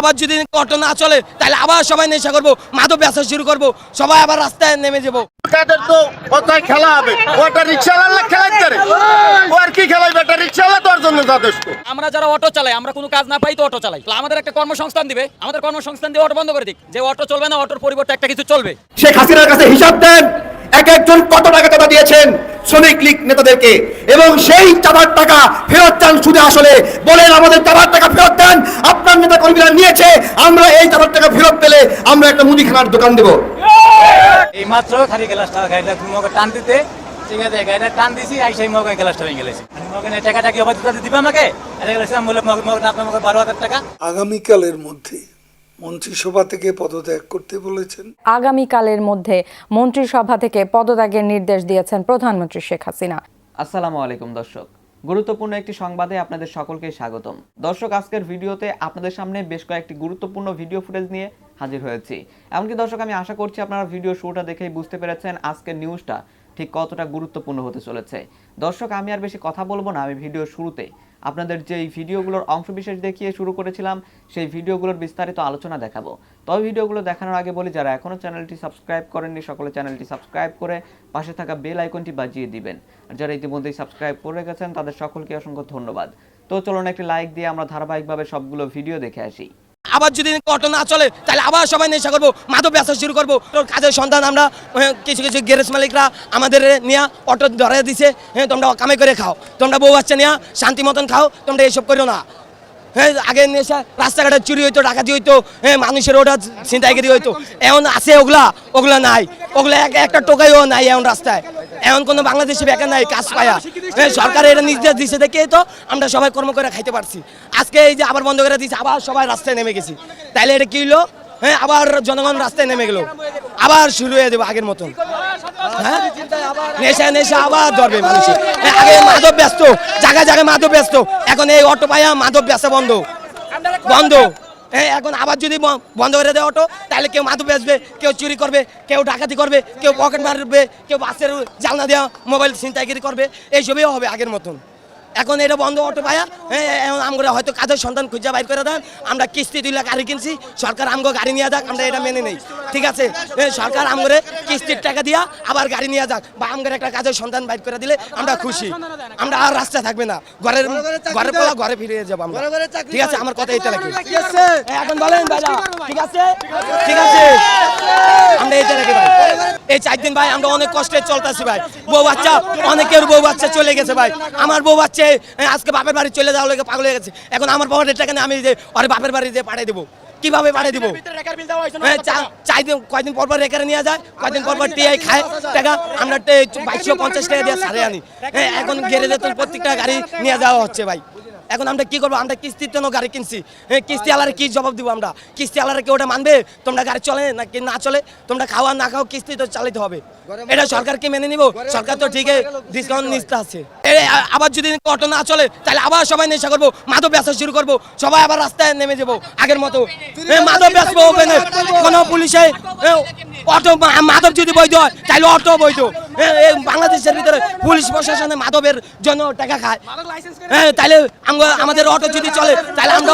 আবার যদি অটো না চলে তাহলে আবার সবাই নেশা করব মাদক ব্যবসা শুরু করব সবাই আবার রাস্তায় নেমে যাব। তাদের তো কোথায় খেলা হবে? ওটা রিক্সাওয়ালা খেলাইতে রে ও আর কি খেলাইবে? এটা রিক্সাওয়ালা তোর জন্য যথেষ্ট। আমরা যারা অটো চালাই আমরা কোনো কাজ না পাই তো অটো চালাই। আমাদের একটা কর্মসংস্থান দিবে। আমাদের কর্মসংস্থান দিয়ে অটো বন্ধ করে দিক। যে অটো চলবে না অটোর পরিবর্তে একটা কিছু চলবে। শেখ হাসিনার কাছে হিসাব দেন। এক একজন কত টাকা চাঁদা দিয়েছেন শ্রমিক লীগ নেতাদেরকে? এবং সেই চাঁদার টাকা ফেরত চান সুদে আসলে। বলেন আমাদের চাঁদার টাকা ফেরত দেন। আপনার নেতা কর্মীরা নিয়েছে। আমরা এই চাঁদার টাকা ফেরত পেলে আমরা একটা মুদিখানার দোকান দেবো। এই মাত্র খালি গ্লাসটা গাড়িটা মগে টান দিতে। ঠিক আছে গাড়িটা টান দিছি আই সেই মগে গ্লাসটা ভেঙে গেলেছি মগে টাকাটা কি অবাধ দিবে আমাকে? এটা গেছিলাম বলে মগে মগে আপনার মগে বারো হাজার টাকা। আগামীকালের মধ্যে মন্ত্রিসভা থেকে পদত্যাগ করতে বলেছেন। আগামীকালের মধ্যে মন্ত্রিসভা থেকে পদত্যাগের নির্দেশ দিয়েছেন প্রধানমন্ত্রী শেখ হাসিনা। আসসালামু আলাইকুম দর্শক। গুরুত্বপূর্ণ একটি সংবাদে আপনাদের সকলকে স্বাগতম। দর্শক আজকের ভিডিওতে আপনাদের সামনে বেশ কয়েকটি গুরুত্বপূর্ণ ভিডিও ফুটেজ নিয়ে হাজির হয়েছি। এমনকি দর্শক আমি আশা করছি আপনারা ভিডিও শুরুটা দেখেই বুঝতে পেরেছেন আজকের নিউজটা ঠিক কতটা গুরুত্বপূর্ণ হতে চলেছে। দর্শক, আমি আর বেশি কথা বলব না, আমি ভিডিও শুরুতে। আপনাদের যে ভিডিওগুলোর অংশবিশেষ দেখিয়ে শুরু করেছিলাম, সেই ভিডিওগুলোর বিস্তারিত আলোচনা দেখাবো। তবে ভিডিওগুলো দেখানোর আগে বলি, যারা এখনও চ্যানেলটি সাবস্ক্রাইব করেননি, সকলে চ্যানেলটি সাবস্ক্রাইব করে পাশে থাকা বেল আইকনটি বাজিয়ে দিবেন। আর যারা ইতিমধ্যেই সাবস্ক্রাইব করে গেছেন, তাদের সকলকে অসংখ্য ধন্যবাদ। তো চলুন একটি লাইক দিয়ে আমরা ধারাবাহিকভাবে সবগুলো ভিডিও দেখে আসি। আবার যদি অটো না চলে, তাহলে আবার সবাই নেশা করব, মাদক ব্যবসা শুরু করব। কাজের সন্ধান আমরা কিছু কিছু গ্যারেজ মালিকরা আমাদের নিয়ে অটো ধরে দিছে। হ্যাঁ তোমরা কামাই করে খাও। তোমরা বউ বাচ্চা নিয়ে শান্তি মতন খাও, তোমরা এইসব করো না। হ্যাঁ আগে নেশা, রাস্তাঘাটে চুরি হইতো, ডাকাতি হইতো হ্যাঁ মানুষের ওটা ছিনতাইগিরি হইতো। এখন আছে ওগুলা ওগুলা নাই। ওগুলা এক একটা টোকাইও নাই এখন রাস্তায়। এখন কোনো বাংলাদেশে বেকার নাই, কাজ পায়া। হ্যাঁ সরকার এটা নির্দেশ দিছে দেখে তো আমরা সবাই কর্ম করে খাইতে পারছি। আজকে এই যে আবার বন্ধ করে দিয়েছে আবার সবাই রাস্তায় নেমে গেছি। তাইলে এটা কি হলো হ্যাঁ আবার জনগণ রাস্তায় নেমে গেল। আবার শুরু হয়ে দেবো আগের মতন। হ্যাঁ? নেশা নেশা আবার ধরবে মানুষের। হ্যাঁ, আগে মাদক ব্যস্ত জায়গায় জায়গায় মাদক ব্যস্ত। এখন এই অটো পায়া মাদক ব্যস্ত বন্ধ। বন্ধ। হ্যাঁ এখন আবার যদি বন্ধ করে দেয় অটো, তাহলে কেউ মাদু বেচবে, কেউ চুরি করবে, কেউ ডাকাতি করবে, কেউ পকেট মারবে, কেউ বাসের জালনা দেওয়া মোবাইল ছিনতাইগিরি করবে, এইসবই হবে আগের মতন। এখন এটা বন্ধ অটো পায়া হ্যাঁ আমরা হয়তো কাজের সন্তান খুঁজে বাইর করে দেন। আমরা কিস্তি দুই লাখ গাড়ি কিনছি সরকার আমগো গাড়ি নিয়ে যাক আমরা এটা মেনে নেই। ঠিক আছে? সরকার আমগরে কিস্তির টাকা দিয়া আবার গাড়ি নিয়ে যাক। বা আমগরে একটা কাজের সন্ধান বাইর করে দিলে আমরা খুশি। আমরা আর রাস্তা থাকবে না। ঘরের ঘরের পোলা ঘরে ফিরে যাব আমরা। ঠিক আছে? আমার কথা এটা এ, এখন বলেন ভাইরা ঠিক আছে? ঠিক আছে। আমরা এটা রাখি ভাই। এই চার দিন ভাই আমরা অনেক কষ্টে চলতেছি ভাই। বউ বাচ্চা অনেকের বউ বাচ্চা চলে গেছে ভাই। আমার বউ বাচ্চা এ, আজকে বাপের বাড়ি চলে যাওয়া লেগে পাগল হয়ে গেছে। এখন আমার বাবার টাকা কেন আমি যে ওর বাপের বাড়ি দিয়ে পাঠিয়ে দেবো। কীভাবে পাঠিয়ে দিব? হ্যাঁ, চাই দিন কয়দিন পর পর রেকারে নিয়ে যায় কয়দিন পর পর টিআই খায়। টাকা আমরা বাইশশো পঞ্চাশ টাকা দিয়ে সারে আনি। হ্যাঁ, এখন গ্যারেজে তো প্রত্যেকটা গাড়ি নিয়ে যাওয়া হচ্ছে ভাই। এখন আমরা কি করব? আমরা কিস্তির জন্য গাড়ি কিনছি। কিস্তি আলারে কি জবাব দিব আমরা? কিস্তি আলারে কি ওটা মানবে? তোমরা গাড়ি চলে না কি না চলে? তোমরা খাওয়া না খাও কিস্তি তো চালাতে হবে। এটা সরকারকে মেনে নিব। সরকার তো ঠিকই ডিসকাউন্ট নিতে আছে। আবার যদি অটো না চলে তাহলে আবার সবাই নেশা করব। মাদক ব্যবসা শুরু করব। সবাই আবার রাস্তায় নেমে যাব। আগের মতো। মাদক ওখানে কোনো পুলিশে অটো মা- মাদক যদি বৈধ হয় তাহলে অটো বৈধ। বাংলাদেশের ভিতরে পুলিশ প্রশাসনে মাদকের জন্য টাকা খায়। হ্যাঁ তাহলে আমরা আমাদের অটো যদি চলে তাহলে আমরা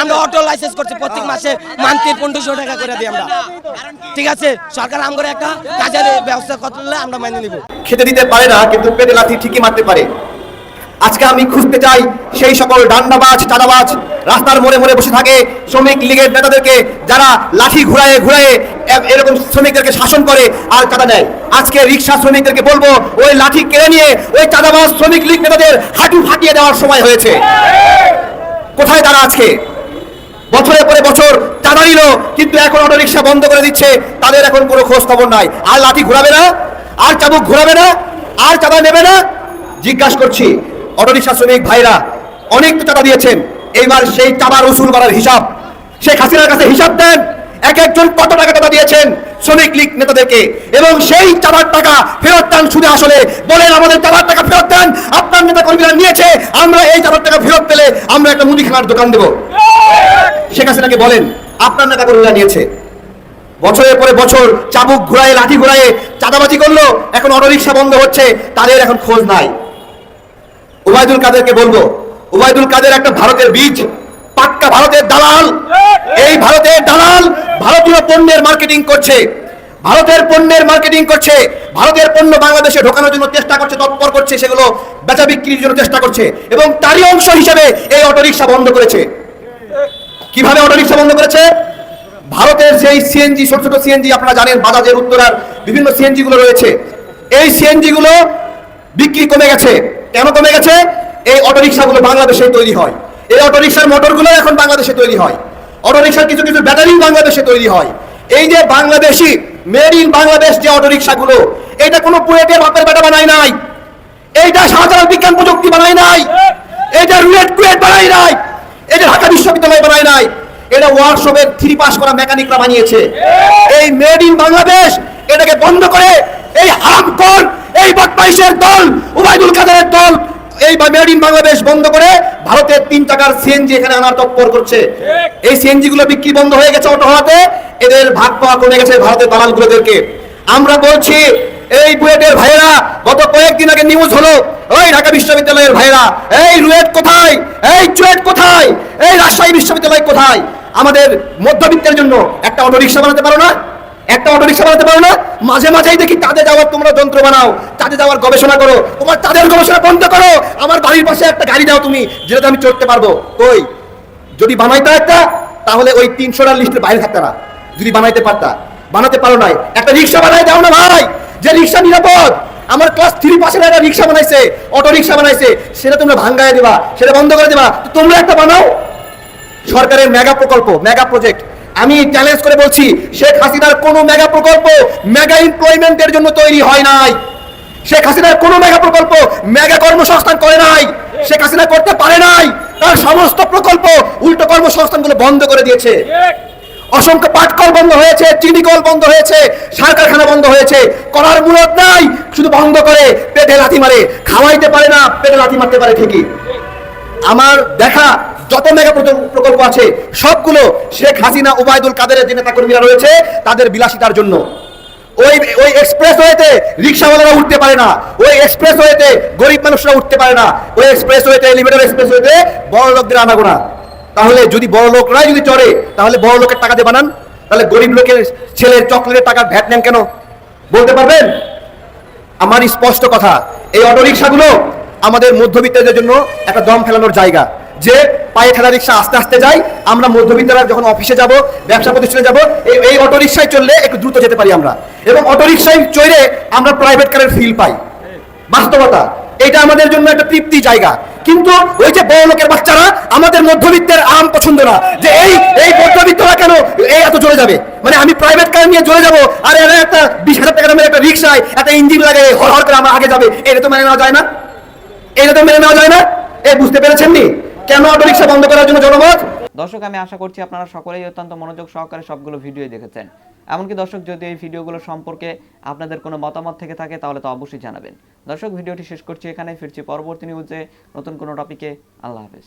আমরা অটো লাইসেন্স করছি প্রত্যেক মাসে। মান্থলি পনেরোশো টাকা করে দিই আমরা। ঠিক আছে? সরকার আমগরে একটা কাজের ব্যবস্থা করলে আমরা মেনে নিব। খেতে দিতে পারে না কিন্তু পেটে লাথি ঠিকই মারতে পারে। আজকে আমি খুঁজতে চাই সেই সকল ডান্ডাবাজ, চাঁদাবাজ রাস্তার মোড়ে মোড়ে বসে থাকে শ্রমিক লীগের নেতাদেরকে, যারা লাঠি ঘুরায়ে ঘুরায়ে এরকম শ্রমিকদেরকে শাসন করে আর চাঁদা নেয় আজকে রিক্সা শ্রমিকদেরকে বলব, ওই লাঠি কেড়ে নিয়ে ওই চাঁদাবাজ শ্রমিক লীগ নেতাদের হাঁটু ফাটিয়ে দেওয়ার সময় হয়েছে। কোথায় তারা আজকে? বছরের পরে বছর চাঁদা নিল, কিন্তু এখন অটো রিক্সা বন্ধ করে দিচ্ছে, তাদের এখন কোনো খোঁজ খবর নাই। আর লাঠি ঘোরাবে না, আর চাবুক ঘোরাবে না, আর চাঁদা নেবে না? জিজ্ঞাসা করছি অটো রিক্সা শ্রমিক ভাইরা অনেক তো চাঁদা দিয়েছেন। এইবার সেই চাঁদার উসুল করার হিসাব। শেখ হাসিনার কাছে হিসাব দেন, এক একজন কত টাকা টাকা দিয়েছেন শ্রমিক লীগ নেতাদেরকে। এবং সেই চাঁদার টাকা ফেরত দেন শুধু আসলে। বলেন, আমাদের চাঁদার টাকা ফেরত দেন, আপনার নেতা কর্মীরা নিয়েছে, আমরা এই চাঁদার টাকা ফেরত পেলে আমরা একটা মুদিখানার দোকান দেবো। শেখ হাসিনাকে বলেন, আপনার নেতা কর্মীরা নিয়েছে। বছরের পরে বছর চাবুক ঘুরায়, লাঠি ঘুরায় চাঁদাবাজি করল, এখন অটোরিক্সা বন্ধ হচ্ছে, তাদের এখন খোঁজ নাই। উবায়দুল কাদেরকে বলব, উবায়দুল কাদের একটা ভারতের বীজ পাক্কা ভারতের দালাল। এই ভারতের দালাল ভারতীয় পণ্যের মার্কেটিং করছে। ভারতের পণ্যের মার্কেটিং করছে। ভারতের পণ্য বাংলাদেশে ঢোকানোর জন্য চেষ্টা করছে, তৎপর করছে, সেগুলো বেচা বিক্রির জন্য চেষ্টা করছে। এবং তারই অংশ হিসেবে এই অটোরিকশা বন্ধ করেছে। কীভাবে অটোরিকশা বন্ধ করেছে? ভারতের সেই সিএনজি, ছোট ছোট সিএনজি, আপনারা জানেন বাজাজের উত্তরার বিভিন্ন সিএনজি গুলো রয়েছে। এই সিএনজি গুলো বিক্রি কমে গেছে। কেন কমে গেছে? এই অটোরিকশা গুলো বাংলাদেশে তৈরি হয়। এই অটোরিকশার মোটরগুলো এখন বাংলাদেশে তৈরি হয়। অটোরিকশার কিছু কিছু ব্যাটারি বাংলাদেশে তৈরি হয়। এই যে বাংলাদেশি, মেড ইন বাংলাদেশ যে অটোরিকশা গুলো এটা কোনো পুয়েটের বাপের বেটা বানায় নাই। এইটা সাধারণ বিজ্ঞান প্রযুক্তি বানায় নাই। এটা রুয়েট কুয়েট বানায় নাই। এটা ঢাকা বিশ্ববিদ্যালয় বানায় নাই। এটা ওয়ার্কশপের থ্রি পাস করা মেকানিকরা বানিয়েছে। এই মেড ইন বাংলাদেশ এটাকে বন্ধ করে এই হারামখোর এই বদমাইশের দল, উবাইদুল কাদেরের দল, এই মেড ইন বাংলাদেশ বন্ধ করে ভারতের তিন টাকার সিএনজি এখানে আনার তৎপর করছে। এই সিএনজি গুলো বিক্রি বন্ধ হয়ে গেছে অটো হাতে এদের ভাগ পাওয়া কমে গেছে ভারতের দালালগুলোদেরকে। আমরা বলছি, এই বুয়েটের ভাইয়েরা, গত কয়েকদিন আগে নিউজ হলো, ওই ঢাকা বিশ্ববিদ্যালয়ের ভাইয়েরা, এই রুয়েট কোথায়? এই চুয়েট কোথায়? এই রাজশাহী বিশ্ববিদ্যালয় কোথায়? আমাদের মধ্যবিত্তের জন্য একটা অটো রিক্সা বানাতে পারো না? একটা অটো রিক্সা বানাতে পারো না? মাঝে মাঝেই দেখি তাদের যাওয়ার তোমরা যন্ত্র বানাও, তাদের যাওয়ার গবেষণা করো, তোমার তাদের গবেষণা বন্ধ করো, আমার বাড়ির পাশে একটা গাড়ি দাও তুমি, যেটাতে আমি চড়তে পারব। ওই যদি বানাইতে একটা, তাহলে ওই তিনশোটার লিস্টের বাইরে থাকতে না। যদি বানাইতে পারতা, বানাতে পারো নাই। একটা রিক্সা বানাই দাও না ভাই। যে রিক্সা নিরাপদ, আমার ক্লাস থ্রি পাশে একটা রিক্সা বানাইছে, অটো রিক্সা বানাইছে, সেটা তোমরা ভাঙ্গায় দিবা, সেটা বন্ধ করে দিবা। তোমরা একটা বানাও। সরকারের মেগা প্রকল্প মেগা প্রজেক্ট আমি চ্যালেঞ্জ করে বলছি, শেখ হাসিনার কোনো মেগা প্রকল্প মেগা এমপ্লয়মেন্টের জন্য তৈরি হয় নাই। শেখ হাসিনার কোনো মেগা প্রকল্প মেগা কর্মসংস্থান করে নাই। শেখ হাসিনা করতে পারে নাই। তার সমস্ত প্রকল্প উল্টো কর্মসংস্থানগুলো বন্ধ করে দিয়েছে। অসংখ্য পাটকল বন্ধ হয়েছে চিনি কল বন্ধ হয়েছে সার কারখানা বন্ধ হয়েছে। করার মূলত নাই, শুধু বন্ধ করে পেটে লাথি মারে। খাওয়াইতে পারে না, পেটে লাথি মারতে পারে ঠিকই। আমার দেখা যত মেগা প্রকল্প আছে, সবগুলো শেখ হাসিনা ওবায়দুল কাদেরের যে নেতাকর্মীরা রয়েছে, তাদের বিলাসিতার জন্য। ওই ওই এক্সপ্রেস ওয়েতে রিক্সাওয়ালারা উঠতে পারে না, ওই এক্সপ্রেস ওয়েতে গরিব মানুষরা উঠতে পারে না, ওই এক্সপ্রেস ওয়েতে এলিভেটর এক্সপ্রেস ওয়েতে বড় লোকদের আনাগো না তাহলে যদি বড় লোকরাই যদি চড়ে, তাহলে বড় লোকের টাকা দিয়ে বানান। তাহলে গরিব লোকের ছেলের চকলেটের টাকা ভ্যাট নেন কেন? বলতে পারবেন? আমার স্পষ্ট কথা, এই অটো রিক্সাগুলো আমাদের মধ্যবিত্তদের জন্য একটা দম ফেলানোর জায়গা, যে পায়ে ঠেলা রিক্সা আস্তে আস্তে যায় আমরা মধ্যবিত্তরা যখন অফিসে যাব, ব্যবসা প্রতিষ্ঠানে যাব, এই এই অটো রিক্সায় চললে একটু দ্রুত যেতে পারি আমরা। এবং অটো রিক্সায় চড়ে আমরা প্রাইভেট কারের ফিল পাই। বাস্তবতা, এটা আমাদের জন্য একটা তৃপ্তি জায়গা। কিন্তু ওই যে বড় লোকের বাচ্চারা, আমাদের মধ্যবিত্তের আম পছন্দ না, যে এই এই মধ্যবিত্তরা কেন এই এত চলে যাবে? মানে আমি প্রাইভেট কার নিয়ে চলে যাব, আর একটা বিশ হাজার টাকা দামের একটা রিক্সায় একটা ইঞ্জিন লাগে হর হর করে আমার আগে যাবে। এটা তো মেনে নেওয়া যায় না। এটা তো মেনে নেওয়া যায় না। এ, বুঝতে পেরেছেন নি? কেন অটো রিক্সা বন্ধ করার জন্য জনমত? দর্শক, আমি আশা করছি আপনারা সকলেই অত্যন্ত মনোযোগ সহকারে সবগুলো ভিডিও দেখেছেন। এমনকি দর্শক, যদি এই ভিডিওগুলো সম্পর্কে আপনাদের কোনো মতামত থেকে থাকে, তাহলে তো অবশ্যই জানাবেন। দর্শক ভিডিওটি শেষ করছি এখানে ফিরছি পরবর্তী নিউজে নতুন কোনো টপিকে আল্লাহ হাফেজ।